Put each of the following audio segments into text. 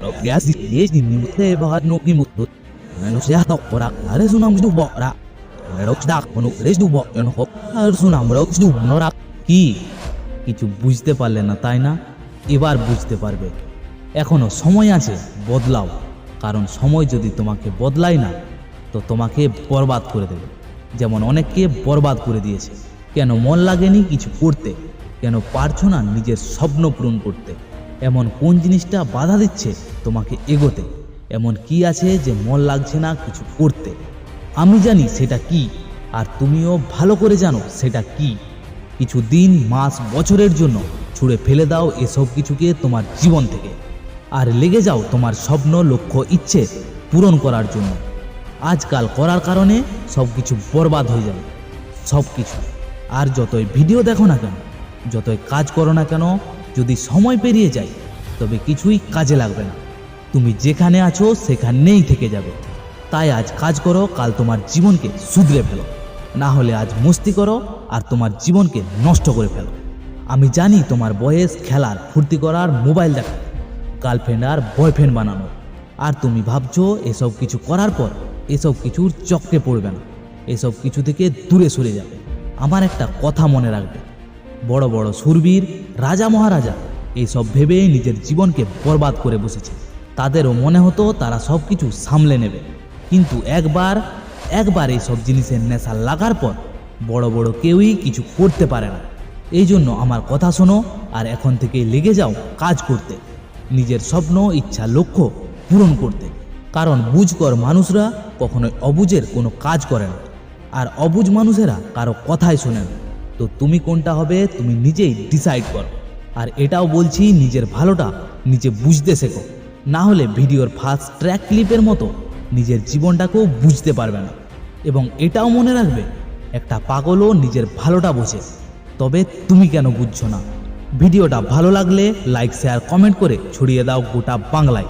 Progressi desde minutle bahar no imutut. Ano siya to ora are sunam du হোক আর সুনাম rock দু কি কিছু বুঝতে পারলে না তাই না এবার বুঝতে পারবে এখনও সময় আছে বদলাও কারণ সময় যদি তোমাকে বদলায় না তো তোমাকে বরবাদ করে দেবে যেমন অনেককে বরবাদ করে দিয়েছে কেন মন লাগেনি কিছু করতে কেন পারছ না নিজের স্বপ্ন পূরণ করতে এমন কোন জিনিসটা বাধা দিচ্ছে তোমাকে এগোতে? এমন কি আছে যে মন লাগছে না কিছু করতে? আমি জানি সেটা কি, আর তুমিও ভালো করে জানো সেটা কি। কিছু দিন মাস, বছরের জন্য ছুঁড়ে ফেলে দাও এসব কিছুকে তোমার জীবন থেকে, আর লেগে যাও তোমার স্বপ্ন, লক্ষ্য, ইচ্ছে পূরণ করার জন্য। আজকাল করার কারণে সব কিছু বরবাদ হয়ে যাবে, সব কিছু। আর যতই ভিডিও দেখো না কেন, যতই কাজ করো না কেন যদি সময় পেরিয়ে যায়, তবে কিছুই কাজে লাগবে না। তুমি যেখানে আছো, সেখানেই থেকে যাবে। তাই আজ কাজ করো, কাল তোমার জীবনকে শুধরে ফেলো। না হলে আজ মস্তি করো, আর তোমার জীবনকে নষ্ট করে ফেলো। আমি জানি তোমার বয়স, খেলার, ফুর্তি করার, মোবাইল দেখা, গার্লফ্রেন্ড আর বয়ফ্রেন্ড বানানো। আর তুমি ভাবছ, এসব কিছু করার পর এসব কিছুর চক্রে পড়বে না। এসব কিছু থেকে দূরে সরে যাবে। আমার একটা কথা মনে রাখবে। বড় বড় সুরবীর, রাজা মহারাজা এইসব ভেবে নিজের জীবনকে বরবাদ করে বসেছে। তাদেরও মনে হতো তারা সব কিছু সামলে নেবে। কিন্তু একবার একবার এইসব জিনিসের নেশা লাগার পর বড় বড় কেউই কিছু করতে পারে না। এই জন্য আমার কথা শোনো আর এখন থেকে লেগে যাও কাজ করতে। নিজের স্বপ্ন, ইচ্ছা, লক্ষ্য পূরণ করতে। কারণ বুঝকর মানুষরা কখনোই অবুজের কোনো কাজ করে না। আর অবুজ মানুষেরা কারও কথাই শোনে না। তো তুমি কোনটা হবে, তুমি নিজেই ডিসাইড করো। আর এটাও বলছি নিজের ভালোটা নিজে বুঝতে শেখো। না হলে ভিডিওর ফার্স্ট ট্র্যাক ক্লিপের মতো নিজের জীবনটাকেও বুঝতে পারবে না। এবং এটাও মনে রাখবে, একটা পাগলও নিজের ভালোটা বোঝে। তবে তুমি কেন বুঝছ না? ভিডিওটা ভালো লাগলে লাইক শেয়ার কমেন্ট করে ছড়িয়ে দাও গোটা বাংলায়।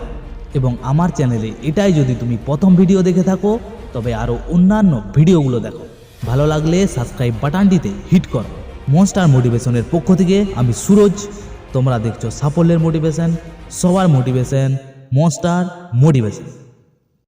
এবং আমার চ্যানেলে এটাই যদি তুমি প্রথম ভিডিও দেখে থাকো, তবে আরও অন্যান্য ভিডিওগুলো দেখো। ভালো লাগলে সাবস্ক্রাইব বাটনটিতে হিট করো। মনস্টার মোটিভেশনের পক্ষ থেকে আমি সুরজ, তোমরা দেখছ সাফল্যের মোটিভেশন সবার মোটিভেশন মনস্টার মোটিভেশন